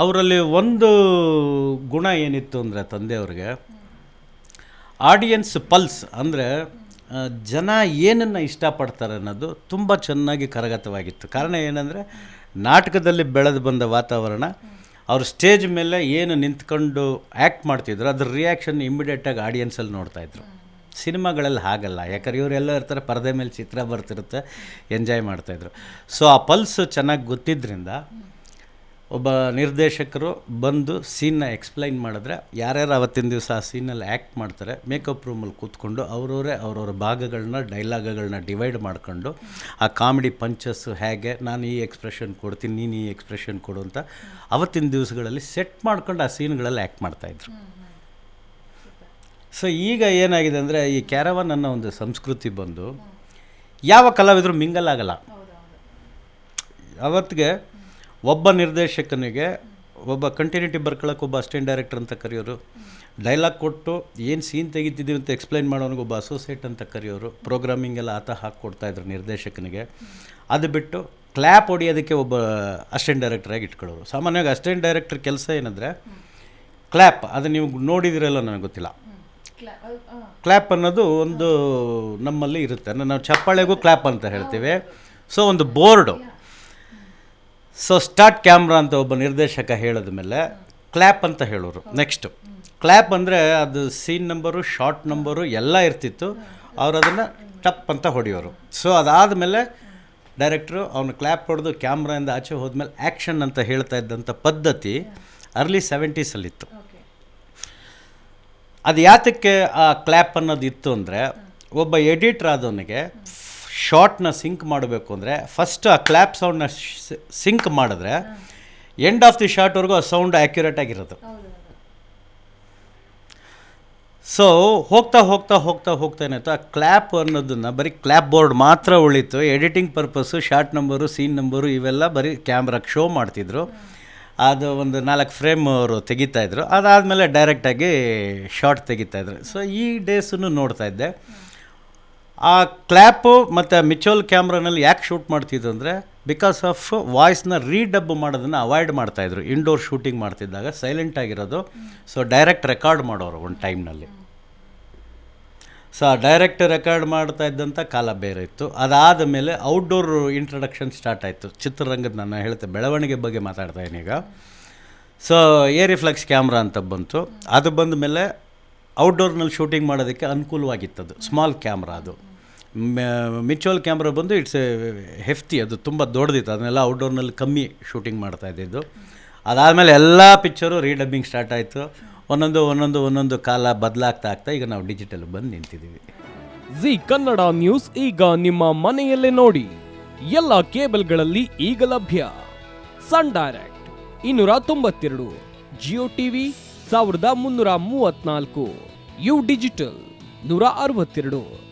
ಅವರಲ್ಲಿ ಒಂದು ಗುಣ ಏನಿತ್ತು ಅಂದರೆ ತಂದೆಯವ್ರಿಗೆ ಆಡಿಯನ್ಸ್ ಪಲ್ಸ್ ಅಂದರೆ ಜನ ಏನನ್ನು ಇಷ್ಟಪಡ್ತಾರೆ ಅನ್ನೋದು ತುಂಬ ಚೆನ್ನಾಗಿ ಕರಗತವಾಗಿತ್ತು. ಕಾರಣ ಏನಂದರೆ, ನಾಟಕದಲ್ಲಿ ಬೆಳೆದು ಬಂದ ವಾತಾವರಣ, ಅವರು ಸ್ಟೇಜ್ ಮೇಲೆ ಏನು ನಿಂತ್ಕೊಂಡು ಆ್ಯಕ್ಟ್ ಮಾಡ್ತಿದ್ರು, ಅದ್ರ ರಿಯಾಕ್ಷನ್ ಇಮ್ಮಿಡಿಯೇಟಾಗಿ ಆಡಿಯನ್ಸಲ್ಲಿ ನೋಡ್ತಾಯಿದ್ರು ಸಿನಿಮಾಗಳಲ್ಲಿ ಹಾಗಲ್ಲ, ಯಾಕಂದ್ರೆ ಇವರೆಲ್ಲ ಇರ್ತಾರೆ, ಪರದೆ ಮೇಲೆ ಚಿತ್ರ ಬರ್ತಿರುತ್ತೆ ಎಂಜಾಯ್ ಮಾಡ್ತಾಯಿದ್ರು ಸೊ ಆ ಪಲ್ಸ್ ಚೆನ್ನಾಗಿ ಗೊತ್ತಿದ್ದರಿಂದ ಒಬ್ಬ ನಿರ್ದೇಶಕರು ಬಂದು ಸೀನ್ನ ಎಕ್ಸ್ಪ್ಲೈನ್ ಮಾಡಿದ್ರೆ ಯಾರ್ಯಾರು ಅವತ್ತಿನ ದಿವಸ ಆ ಸೀನಲ್ಲಿ ಆ್ಯಕ್ಟ್ ಮಾಡ್ತಾರೆ ಮೇಕಪ್ ರೂಮಲ್ಲಿ ಕೂತ್ಕೊಂಡು ಅವರವರೇ ಅವ್ರವ್ರ ಭಾಗಗಳನ್ನ ಡೈಲಾಗ್ಗಳನ್ನ ಡಿವೈಡ್ ಮಾಡ್ಕೊಂಡು ಆ ಕಾಮಿಡಿ ಪಂಚಸ್ಸು ಹೇಗೆ ನಾನು ಈ ಎಕ್ಸ್ಪ್ರೆಷನ್ ಕೊಡ್ತೀನಿ ನೀನು ಈ ಎಕ್ಸ್ಪ್ರೆಷನ್ ಕೊಡು ಅಂತ ಅವತ್ತಿನ ದಿವಸಗಳಲ್ಲಿ ಸೆಟ್ ಮಾಡ್ಕೊಂಡು ಆ ಸೀನ್ಗಳಲ್ಲಿ ಆ್ಯಕ್ಟ್ ಮಾಡ್ತಾಯಿದ್ರು ಸೊ ಈಗ ಏನಾಗಿದೆ ಅಂದರೆ ಈ ಕ್ಯಾರವಾನ್ ಅನ್ನೋ ಒಂದು ಸಂಸ್ಕೃತಿ ಬಂದು ಯಾವ ಕಲಾವಿದರು ಮಿಂಗಲ್ ಆಗಲ್ಲ. ಅವತ್ತಿಗೆ ಒಬ್ಬ ನಿರ್ದೇಶಕನಿಗೆ ಒಬ್ಬ ಕಂಟಿನ್ಯೂಟಿ ಬರ್ಕೊಳ್ಳೋಕೆ ಒಬ್ಬ ಅಸಿಸ್ಟೆಂಟ್ ಡೈರೆಕ್ಟರ್ ಅಂತ ಕರೆಯೋರು. ಡೈಲಾಗ್ ಕೊಟ್ಟು ಏನು ಸೀನ್ ತೆಗಿತಿದ್ದೀವಿ ಅಂತ ಎಕ್ಸ್ಪ್ಲೈನ್ ಮಾಡೋನಿಗೆ ಒಬ್ಬ ಅಸೋಸಿಯೇಟ್ ಅಂತ ಕರೆಯೋರು. ಪ್ರೋಗ್ರಾಮಿಂಗ್ ಎಲ್ಲ ಆತ ಹಾಕ್ಕೊಡ್ತಾಯಿದ್ರು ನಿರ್ದೇಶಕನಿಗೆ. ಅದು ಬಿಟ್ಟು ಕ್ಲ್ಯಾಪ್ ಹೊಡಿಯೋದಕ್ಕೆ ಒಬ್ಬ ಅಸಿಸ್ಟೆಂಟ್ ಡೈರೆಕ್ಟ್ರಾಗಿ ಇಟ್ಕೊಳ್ಳೋರು. ಸಾಮಾನ್ಯವಾಗಿ ಅಸಿಸ್ಟೆಂಟ್ ಡೈರೆಕ್ಟರ್ ಕೆಲಸ ಏನಂದರೆ ಕ್ಲ್ಯಾಪ್ ಅದು ನೀವು ನೋಡಿದಿರಲ್ಲ ನನಗೆ ಗೊತ್ತಿಲ್ಲ. ಕ್ಲ್ಯಾಪ್ ಅನ್ನೋದು ಒಂದು ನಮ್ಮಲ್ಲಿ ಇರುತ್ತೆ. ನಾವು ಚಪ್ಪಾಳೆಗೂ ಕ್ಲ್ಯಾಪ್ ಅಂತ ಹೇಳ್ತೀವಿ. ಸೊ ಒಂದು ಬೋರ್ಡು ಸೊ ಸ್ಟಾರ್ಟ್ ಕ್ಯಾಮ್ರಾ ಅಂತ ಒಬ್ಬ ನಿರ್ದೇಶಕ ಹೇಳಿದ ಮೇಲೆ ಕ್ಲ್ಯಾಪ್ ಅಂತ ಹೇಳೋರು ನೆಕ್ಸ್ಟು ಕ್ಲ್ಯಾಪ್ ಅಂದರೆ ಅದು ಸೀನ್ ನಂಬರು ಶಾರ್ಟ್ ನಂಬರು ಎಲ್ಲ ಇರ್ತಿತ್ತು. ಅವ್ರು ಅದನ್ನು ಟಪ್ ಅಂತ ಹೊಡೆಯೋರು. ಸೊ ಅದಾದಮೇಲೆ ಡೈರೆಕ್ಟ್ರು ಅವನು ಕ್ಲ್ಯಾಪ್ ಹೊಡೆದು ಕ್ಯಾಮ್ರಾಯಿಂದ ಆಚೆ ಹೋದ್ಮೇಲೆ ಆ್ಯಕ್ಷನ್ ಅಂತ ಹೇಳ್ತಾ ಇದ್ದಂಥ ಪದ್ಧತಿ ಅರ್ಲಿ ಸೆವೆಂಟೀಸಲ್ಲಿತ್ತು ಅದು ಯಾತಕ್ಕೆ ಆ ಕ್ಲ್ಯಾಪ್ ಅನ್ನೋದು ಇತ್ತು ಅಂದರೆ, ಒಬ್ಬ ಎಡಿಟ್ರ್ ಆದವನಿಗೆ ಶಾರ್ಟ್ನ ಸಿಂಕ್ ಮಾಡಬೇಕು ಅಂದರೆ ಫಸ್ಟ್ ಆ ಕ್ಲ್ಯಾಪ್ ಸೌಂಡ್ನ ಸಿಂಕ್ ಮಾಡಿದ್ರೆ ಎಂಡ್ ಆಫ್ ದಿ ಶಾರ್ಟ್ವರೆಗೂ ಆ ಸೌಂಡ್ ಆ್ಯಕ್ಯುರೇಟ್ ಆಗಿರೋದು ಸೊ ಹೋಗ್ತಾ ಹೋಗ್ತಾ ಹೋಗ್ತಾ ಹೋಗ್ತಾ ಏನಾಯ್ತು? ಆ ಕ್ಲ್ಯಾಪ್ ಅನ್ನೋದನ್ನು ಬರೀ ಕ್ಲ್ಯಾಪ್ ಬೋರ್ಡ್ ಮಾತ್ರ ಉಳಿತು. Editing purpose shot number scene number ಇವೆಲ್ಲ ಬರೀ ಕ್ಯಾಮ್ರಾಗೆ ಶೋ ಮಾಡ್ತಿದ್ರು. ಅದು ಒಂದು ನಾಲ್ಕು ಫ್ರೇಮ್ ಅವರು ತೆಗಿತಾಯಿದ್ರು ಅದಾದಮೇಲೆ ಡೈರೆಕ್ಟಾಗಿ ಶಾರ್ಟ್ ತೆಗಿತಾಯಿದ್ರು ಸೊ ಈ ಡೇಸನ್ನು ನೋಡ್ತಾ ಇದ್ದೆ. ಆ ಕ್ಲ್ಯಾಪು ಮತ್ತು ಮಿಚೋಲ್ ಕ್ಯಾಮ್ರಾನಲ್ಲಿ ಯಾಕೆ ಶೂಟ್ ಮಾಡ್ತಿದ್ರು ಅಂದರೆ ಬಿಕಾಸ್ ಆಫ್ ವಾಯ್ಸ್ನ ರೀಡಬ್ ಮಾಡೋದನ್ನು ಅವಾಯ್ಡ್ ಮಾಡ್ತಾಯಿದ್ರು ಇಂಡೋರ್ ಶೂಟಿಂಗ್ ಮಾಡ್ತಿದ್ದಾಗ ಸೈಲೆಂಟ್ ಆಗಿರೋದು. ಸೊ ಡೈರೆಕ್ಟ್ ರೆಕಾರ್ಡ್ ಮಾಡೋರು ಒಂದು ಟೈಮ್ನಲ್ಲಿ ಸೊ ಡೈರೆಕ್ಟ್ ರೆಕಾರ್ಡ್ ಮಾಡ್ತಾ ಇದ್ದಂಥ ಕಾಲ ಬೇರೆ ಇತ್ತು. ಅದಾದ ಮೇಲೆ ಔಟ್ಡೋರ್ ಇಂಟ್ರಡಕ್ಷನ್ ಸ್ಟಾರ್ಟ್ ಆಯಿತು. ಚಿತ್ರರಂಗದ ನಾನು ಹೇಳ್ತೆ ಬೆಳವಣಿಗೆ ಬಗ್ಗೆ ಮಾತಾಡ್ತಾ ಈಗ. ಸೊ ಏ ರಿಫ್ಲೆಕ್ಸ್ ಕ್ಯಾಮ್ರಾ ಅಂತ ಬಂತು. ಅದು ಬಂದ ಮೇಲೆ ಔಟ್ಡೋರ್ನಲ್ಲಿ ಶೂಟಿಂಗ್ ಮಾಡೋದಕ್ಕೆ ಅನುಕೂಲವಾಗಿತ್ತದು. ಸ್ಮಾಲ್ ಕ್ಯಾಮ್ರಾ ಅದು. ಮಿಚುವಲ್ ಕ್ಯಾಮ್ರಾ ಬಂದು ಇಟ್ಸ್ ಹೆಫ್ತಿ ಅದು ತುಂಬ ದೊಡ್ಡದಿತ್ತು. ಅದನ್ನೆಲ್ಲ ಔಟ್ಡೋರ್ನಲ್ಲಿ ಕಮ್ಮಿ ಶೂಟಿಂಗ್ ಮಾಡ್ತಾ ಇದ್ದಿದ್ದು. ಅದಾದಮೇಲೆ ಎಲ್ಲ ಪಿಕ್ಚರು ರೀಡಬ್ಬಿಂಗ್ ಸ್ಟಾರ್ಟ್ ಆಯಿತು. ಒಂದೊಂದು ಒಂದೊಂದು ಒಂದೊಂದು ಕಾಲ ಬದಲಾಗ್ತಾ ಆಗ್ತಾ ಈಗ ನಾವು ಡಿಜಿಟಲ್ ಬಂದು ನಿಂತಿದ್ದೀವಿ. ಜಿ ಕನ್ನಡ ನ್ಯೂಸ್ ಈಗ ನಿಮ್ಮ ಮನೆಯಲ್ಲೇ ನೋಡಿ. ಎಲ್ಲ ಕೇಬಲ್ಗಳಲ್ಲಿ ಈಗ ಲಭ್ಯ. ಸನ್ ಡೈರೆಕ್ಟ್ ಇನ್ನೂರ ತೊಂಬತ್ತೆರಡು, ಜಿಯೋ ಟಿವಿ ಸಾವಿರದ ಮುನ್ನೂರ ಮೂವತ್ನಾಲ್ಕು ಯು ಡಿಜಿಟಲ್ ನೂರ ಅರವತ್ತೆರಡು.